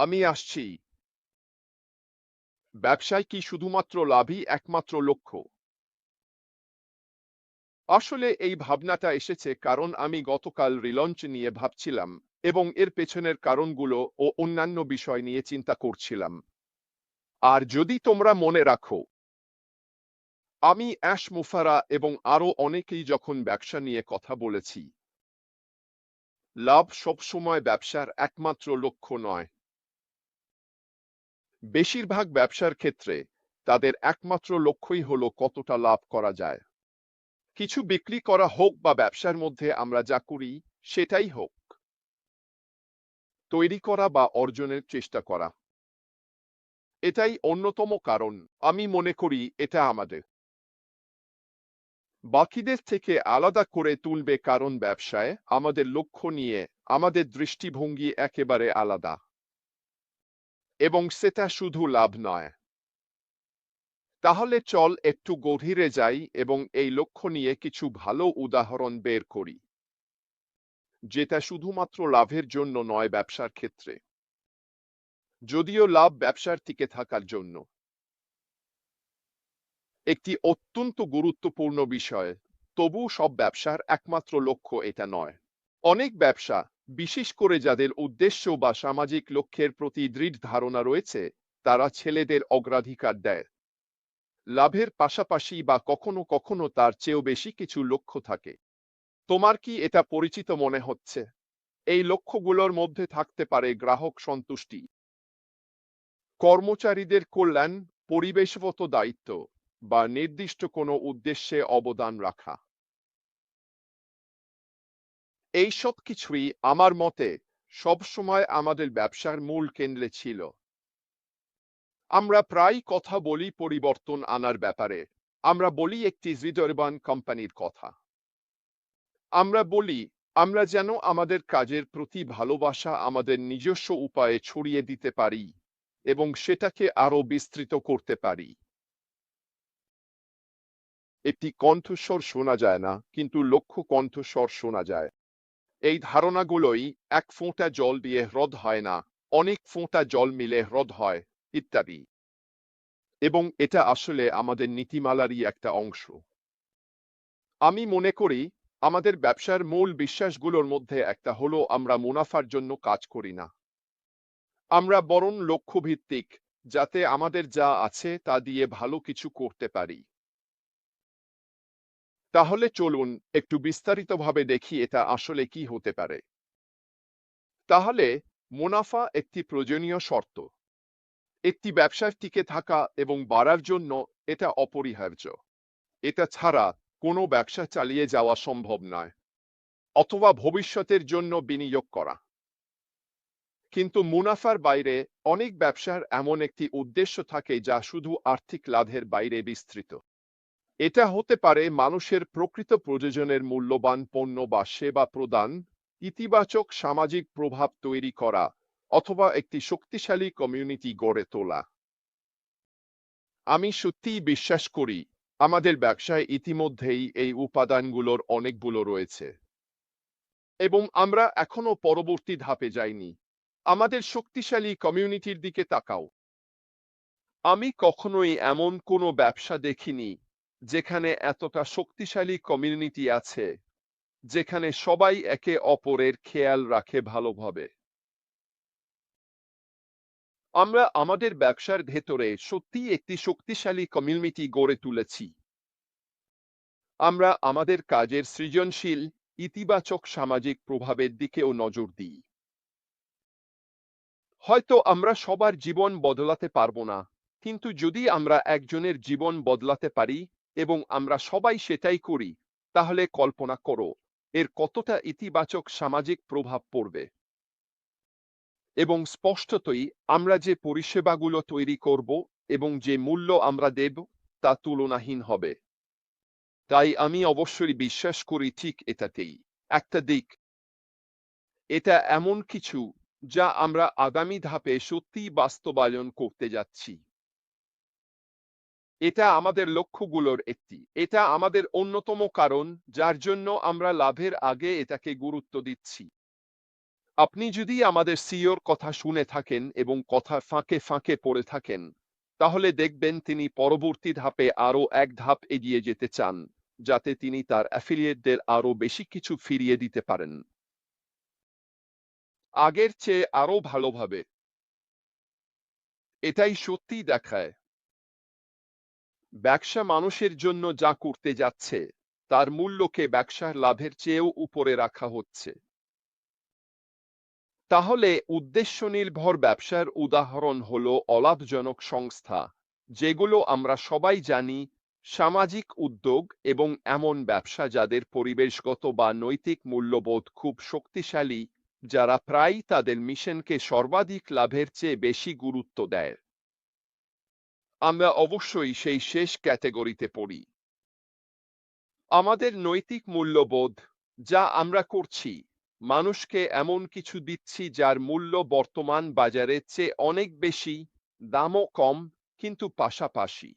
আমি আসছি। ব্যবসায় কি শুধুমাত্র লাভই একমাত্র লক্ষ্য? আসলে এই ভাবনাটা এসেছে কারণ আমি গতকাল রিলঞ্চ নিয়ে ভাবছিলাম এবং এর পেছনের কারণগুলো ও অন্যান্য বিষয় নিয়ে চিন্তা করছিলাম। আর যদি তোমরা মনে রাখো, আমি অ্যাশ মুফারা এবং আরও অনেকেই যখন ব্যবসা নিয়ে কথা বলেছি, লাভ সবসময় ব্যবসার একমাত্র লক্ষ্য নয়। বেশিরভাগ ব্যবসার ক্ষেত্রে তাদের একমাত্র লক্ষ্যই হলো কতটা লাভ করা যায়। কিছু বিক্রি করা হোক বা ব্যবসার মধ্যে আমরা যা করি সেটাই হোক। তৈরি করা বা অর্জনের চেষ্টা করা। এটাই অন্যতম কারণ, আমি মনে করি এটা আমাদের। বাকিদের থেকে আলাদা করে তুলবে কারণ ব্যবসায়, আমাদের লক্ষ্য নিয়ে, আমাদের দৃষ্টিভঙ্গি একেবারে আলাদা। এবং সেটা শুধু লাভ নয়। তাহলে চল একটু গভীরে যাই এবং এই লক্ষ্য নিয়ে কিছু ভালো উদাহরণ বের করি। যেটা শুধুমাত্র লাভের জন্য নয় ব্যবসার ক্ষেত্রে। যদিও লাভ ব্যবসার টিকে থাকার জন্য। একটি অত্যন্ত গুরুত্বপূর্ণ বিষয়, তবু সব ব্যবসার একমাত্র লক্ষ্য এটা নয়। অনেক ব্যবসা বিশেষ করে যাদের উদ্দেশ্য বা সামাজিক লক্ষ্যের প্রতি দৃঢ় ধারণা রয়েছে, তারা ছেলেদের অগ্রাধিকার দেয়। লাভের পাশাপাশি বা কখনো কখনো তার চেয়েও বেশি কিছু লক্ষ্য থাকে। তোমার কি এটা পরিচিত মনে হচ্ছে? এই লক্ষ্যগুলোর মধ্যে থাকতে পারে গ্রাহক সন্তুষ্টি। কর্মচারীদের কল্যাণ, পরিবেশগত দায়িত্ব বা নির্দিষ্ট কোনো উদ্দেশ্যে অবদান রাখা। এই সব কিছুই আমার মতে সবসময় আমাদের ব্যবসার মূল কেন্দ্রে ছিল। আমরা প্রায় কথা বলি পরিবর্তন আনার ব্যাপারে। আমরা বলি একটি হৃদয়বান কোম্পানির কথা। আমরা বলি, আমরা যেন আমাদের কাজের প্রতি ভালোবাসা আমাদের নিজস্ব উপায়ে ছড়িয়ে দিতে পারি এবং সেটাকে আরও বিস্তৃত করতে পারি। একটি কণ্ঠস্বর শোনা যায় না, কিন্তু লক্ষ কণ্ঠস্বর শোনা যায়। এই ধারণাগুলোই এক ফোঁটা জল দিয়ে হ্রদ হয় না, অনেক ফোঁটা জল মিলে হ্রদ হয়, ইত্যাদি। এবং এটা আসলে আমাদের নীতিমালারই একটা অংশ। আমি মনে করি, আমাদের ব্যবসার মূল বিশ্বাসগুলোর মধ্যে একটা হলো আমরা মুনাফার জন্য কাজ করি না। আমরা বরং লক্ষ্যভিত্তিক, যাতে আমাদের যা আছে তা দিয়ে ভালো কিছু করতে পারি। তাহলে চলুন একটু বিস্তারিতভাবে দেখি এটা আসলে কি হতে পারে। তাহলে, মুনাফা একটি প্রয়োজনীয় শর্ত। একটি ব্যবসার টিকে থাকা এবং বাড়ার জন্য এটা অপরিহার্য। এটা ছাড়া কোনো ব্যবসা চালিয়ে যাওয়া সম্ভব নয়, অথবা ভবিষ্যতের জন্য বিনিয়োগ করা। কিন্তু মুনাফার বাইরে অনেক ব্যবসার এমন একটি উদ্দেশ্য থাকে যা শুধু আর্থিক লাভের বাইরে বিস্তৃত। এটা হতে পারে মানুষের প্রকৃত প্রয়োজনের মূল্যবান পণ্য বা সেবা প্রদান, ইতিবাচক সামাজিক প্রভাব তৈরি করা, অথবা একটি শক্তিশালী কমিউনিটি গড়ে তোলা। আমি সত্যিই বিশ্বাস করি, আমাদের ব্যবসায় ইতিমধ্যেই এই উপাদানগুলোর অনেকগুলো রয়েছে। এবং আমরা এখনও পরবর্তী ধাপে যাইনি। আমাদের শক্তিশালী কমিউনিটির দিকে তাকাও। আমি কখনোই এমন কোনো ব্যবসা দেখিনি যেখানে এতটা শক্তিশালী কমিউনিটি আছে, যেখানে সবাই একে অপরের খেয়াল রাখে ভালোভাবে। আমরা আমাদের ব্যবসার ভেতরে সত্যি একটি শক্তিশালী কমিউনিটি গড়ে তুলেছি। আমরা আমাদের কাজের সৃজনশীল, ইতিবাচক সামাজিক প্রভাবের দিকেও নজর দিই। হয়তো আমরা সবার জীবন বদলাতে পারব না, কিন্তু যদি আমরা একজনের জীবন বদলাতে পারি এবং আমরা সবাই সেটাই করি, তাহলে কল্পনা করো, এর কতটা ইতিবাচক সামাজিক প্রভাব পড়বে। এবং স্পষ্টতই আমরা যে পরিষেবাগুলো তৈরি করব এবং যে মূল্য আমরা দেব, তা তুলনাহীন হবে। তাই আমি অবশ্যই বিশ্বাস করি ঠিক এটাতেই। একটা দিক, এটা এমন কিছু যা আমরা আগামী ধাপে সত্যি বাস্তবায়ন করতে যাচ্ছি। এটা আমাদের লক্ষ্যগুলোর একটি। এটা আমাদের অন্যতম কারণ, যার জন্য আমরা লাভের আগে এটাকে গুরুত্ব দিচ্ছি। আপনি যদি আমাদের সিওর কথা শুনে থাকেন এবং কথা ফাঁকে ফাঁকে পড়ে থাকেন, তাহলে দেখবেন তিনি পরবর্তী ধাপে আরও এক ধাপ এগিয়ে যেতে চান, যাতে তিনি তার অ্যাফিলিয়েটদের আরও বেশি কিছু ফিরিয়ে দিতে পারেন। আগের চেয়ে আরও ভালোভাবে। এটাই সত্যি দেখায়। ব্যবসা মানুষের জন্য যা করতে যাচ্ছে, তার মূল্যকে ব্যবসার লাভের চেয়েও উপরে রাখা হচ্ছে। তাহলে উদ্দেশ্য নির্ভর ব্যবসার উদাহরণ হল অলাভজনক সংস্থা, যেগুলো আমরা সবাই জানি সামাজিক উদ্যোগ এবং এমন ব্যবসা যাদের পরিবেশগত বা নৈতিক মূল্যবোধ খুব শক্তিশালী, যারা প্রায়ই তাদের মিশনকে সর্বাধিক লাভের চেয়ে বেশি গুরুত্ব দেয়। আমরা অবশ্যই সেই শেষ ক্যাটেগরিতে পড়ি। আমাদের নৈতিক মূল্যবোধ যা আমরা করছি, মানুষকে এমন কিছু দিচ্ছি যার মূল্য বর্তমান বাজারের চেয়ে অনেক বেশি, দামও কম, কিন্তু পাশাপাশি।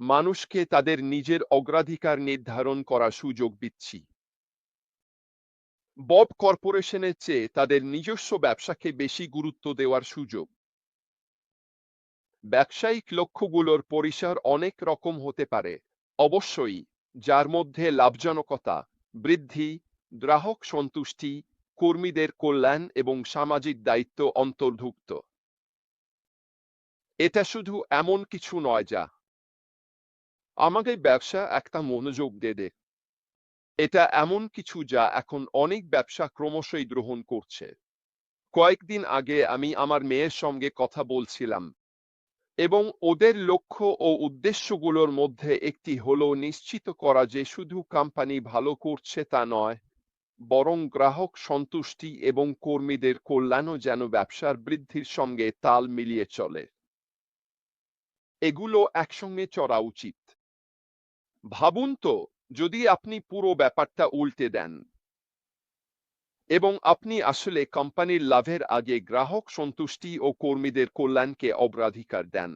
মানুষকে তাদের নিজের অগ্রাধিকার নির্ধারণ করার সুযোগ দিচ্ছি। বব কর্পোরেশনের চেয়ে তাদের নিজস্ব ব্যবসাকে বেশি গুরুত্ব দেওয়ার সুযোগ। ব্যবসায়িক লক্ষ্যগুলোর পরিসর অনেক রকম হতে পারে। অবশ্যই, যার মধ্যে লাভজনকতা, বৃদ্ধি, গ্রাহক সন্তুষ্টি, কর্মীদের কল্যাণ এবং সামাজিক দায়িত্ব অন্তর্ভুক্ত। এটা শুধু এমন কিছু নয় যা আমাকে ব্যবসা একটা মনোযোগ দে দেবে এটা এমন কিছু যা এখন অনেক ব্যবসা ক্রমশই গ্রহণ করছে। কয়েকদিন আগে আমি আমার মেয়ের সঙ্গে কথা বলছিলাম। এবং ওদের লক্ষ্য ও উদ্দেশ্যগুলোর মধ্যে একটি হলো নিশ্চিত করা যে শুধু কোম্পানি ভালো করছে তা নয়, বরং গ্রাহক সন্তুষ্টি এবং কর্মীদের কল্যাণও যেন ব্যবসার বৃদ্ধির সঙ্গে তাল মিলিয়ে চলে। এগুলো একসঙ্গে চড়া উচিত। ভাবুন তো, যদি আপনি পুরো ব্যাপারটা উল্টে দেন। এবং আপনি আসলে কোম্পানির লাভের আগে গ্রাহক সন্তুষ্টি ও কর্মীদের কল্যাণকে অগ্রাধিকার দেন।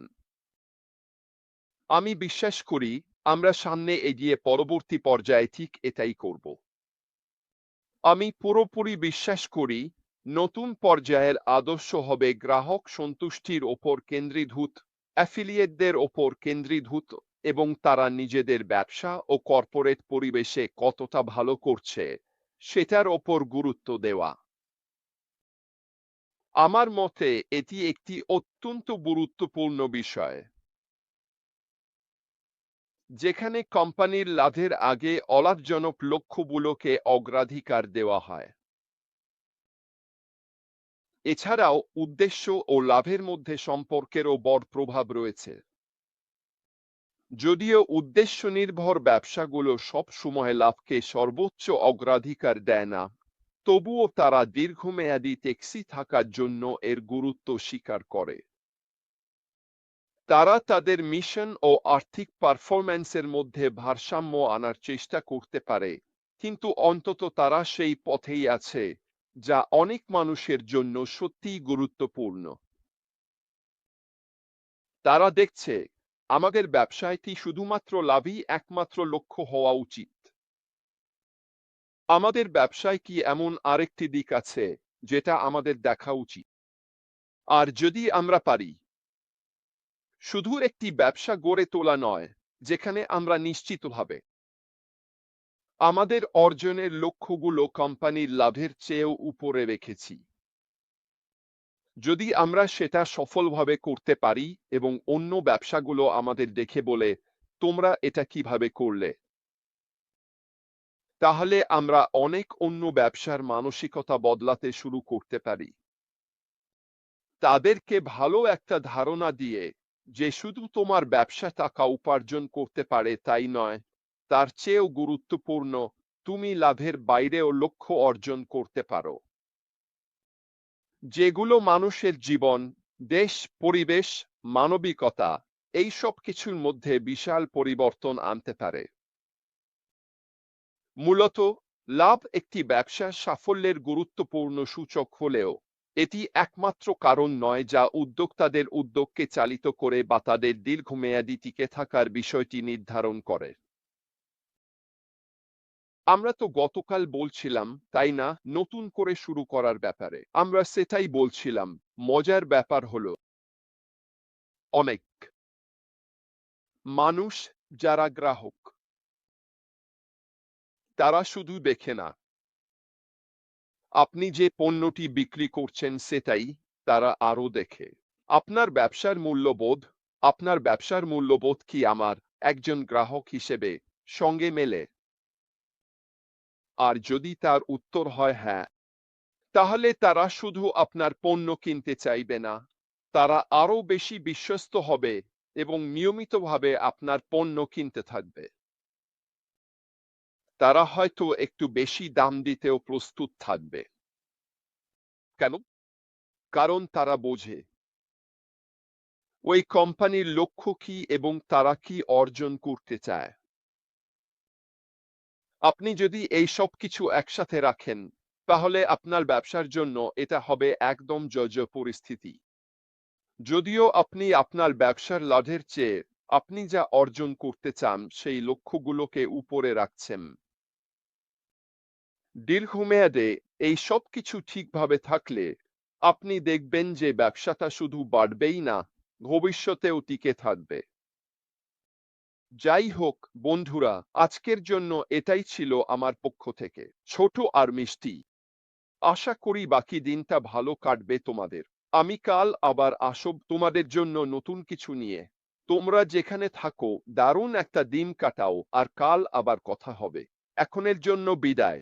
আমি বিশ্বাস করি, আমরা সামনে এগিয়ে পরবর্তী পর্যায়ে ঠিক এটাই করব। আমি পুরোপুরি বিশ্বাস করি, নতুন পর্যায়ের আদর্শ হবে গ্রাহক সন্তুষ্টির ওপর কেন্দ্রীভূত, অ্যাফিলিয়েটদের ওপর কেন্দ্রীভূত এবং তারা নিজেদের ব্যবসা ও কর্পোরেট পরিবেশে কতটা ভালো করছে। সেটার ওপর গুরুত্ব দেওয়া। আমার মতে এটি একটি অত্যন্ত গুরুত্বপূর্ণ বিষয়। যেখানে কোম্পানির লাভের আগে অলাভজনক লক্ষ্যগুলোকে অগ্রাধিকার দেওয়া হয়। এছাড়াও উদ্দেশ্য ও লাভের মধ্যে সম্পর্কেরও বড় প্রভাব রয়েছে। যদিও উদ্দেশ্য নির্ভর ব্যবসাগুলো সব সময় লাভকে সর্বোচ্চ অগ্রাধিকার দেয় না, তবুও তারা দীর্ঘমেয়াদী ট্যাক্সি থাকার জন্য এর গুরুত্ব স্বীকার করে। তারা তাদের মিশন ও আর্থিক পারফরম্যান্সের মধ্যে ভারসাম্য আনার চেষ্টা করতে পারে, কিন্তু অন্তত তারা সেই পথেই আছে, যা অনেক মানুষের জন্য সত্যিই গুরুত্বপূর্ণ। তারা দেখছে আমাদের ব্যবসায়টি শুধুমাত্র লাভই একমাত্র লক্ষ্য হওয়া উচিত। আমাদের ব্যবসায় কি এমন আরেকটি দিক আছে যেটা আমাদের দেখা উচিত? আর যদি আমরা পারি? শুধু একটি ব্যবসা গড়ে তোলা নয়, যেখানে আমরা নিশ্চিতভাবে আমাদের অর্জনের লক্ষ্যগুলো কোম্পানির লাভের চেয়েও উপরে রেখেছি। যদি আমরা সেটা সফলভাবে করতে পারি এবং অন্য ব্যবসাগুলো আমাদের দেখে বলে, তোমরা এটা কীভাবে করলে? তাহলে আমরা অনেক অন্য ব্যবসার মানসিকতা বদলাতে শুরু করতে পারি। তাদেরকে ভালো একটা ধারণা দিয়ে যে শুধু তোমার ব্যবসা টাকা উপার্জন করতে পারে তাই নয়, তার চেয়েও গুরুত্বপূর্ণ তুমি লাভের বাইরেও লক্ষ্য অর্জন করতে পারো। যেগুলো মানুষের জীবন, দেশ, পরিবেশ, মানবিকতা, এই সব কিছুর মধ্যে বিশাল পরিবর্তন আনতে পারে। মূলত, লাভ একটি ব্যবসার সাফল্যের গুরুত্বপূর্ণ সূচক হলেও, এটি একমাত্র কারণ নয় যা উদ্যোক্তাদের উদ্যোগকে চালিত করে বা তাদের দীর্ঘমেয়াদী টিকে থাকার বিষয়টি নির্ধারণ করে। আমরা তো গতকাল বলছিলাম, তাই না? নতুন করে শুরু করার ব্যাপারে। আমরা সেটাই বলছিলাম, মজার ব্যাপার হলো অনেক। মানুষ যারা গ্রাহক, তারা শুধু দেখে না। আপনি যে পণ্যটি বিক্রি করছেন সেটাই তারা আরও দেখে। আপনার ব্যবসার মূল্যবোধ, আপনার ব্যবসার মূল্যবোধ কি আমার একজন গ্রাহক হিসেবে সঙ্গে মেলে? আর যদি তার উত্তর হয় হ্যাঁ তাহলে তারা শুধু আপনার পণ্য কিনতে চাইবে না, তারা আরও বেশি বিশ্বস্ত হবে এবং নিয়মিতভাবে আপনার পণ্য কিনতে থাকবে। তারা হয়তো একটু বেশি দাম দিতেও প্রস্তুত থাকবে। কেন? কারণ তারা বোঝে। ওই কোম্পানির লক্ষ্য কি এবং তারা কি অর্জন করতে চায়? আপনি যদি এই সব কিছু একসাথে রাখেন, তাহলে আপনার ব্যবসার জন্য এটা হবে একদম জজ পরিস্থিতি যদিও আপনি আপনার ব্যবসার লাভের চেয়ে আপনি যা অর্জন করতে চান, সেই লক্ষ্যগুলোকে উপরে রাখছেন। দীর্ঘমেয়াদে এই সব কিছু ঠিকভাবে থাকলে আপনি দেখবেন যে ব্যবসাটা শুধু বাড়বেই না, ভবিষ্যতেও টিকে থাকবে। যাই হোক বন্ধুরা, আজকের জন্য এটাই ছিল আমার পক্ষ থেকে। ছোট আর মিষ্টি। আশা করি বাকি দিনটা ভালো কাটবে তোমাদের। আমি কাল আবার আসব তোমাদের জন্য নতুন কিছু নিয়ে। তোমরা যেখানে থাকো, দারুণ একটা দিন কাটাও, আর কাল আবার কথা হবে। এখনের জন্য বিদায়।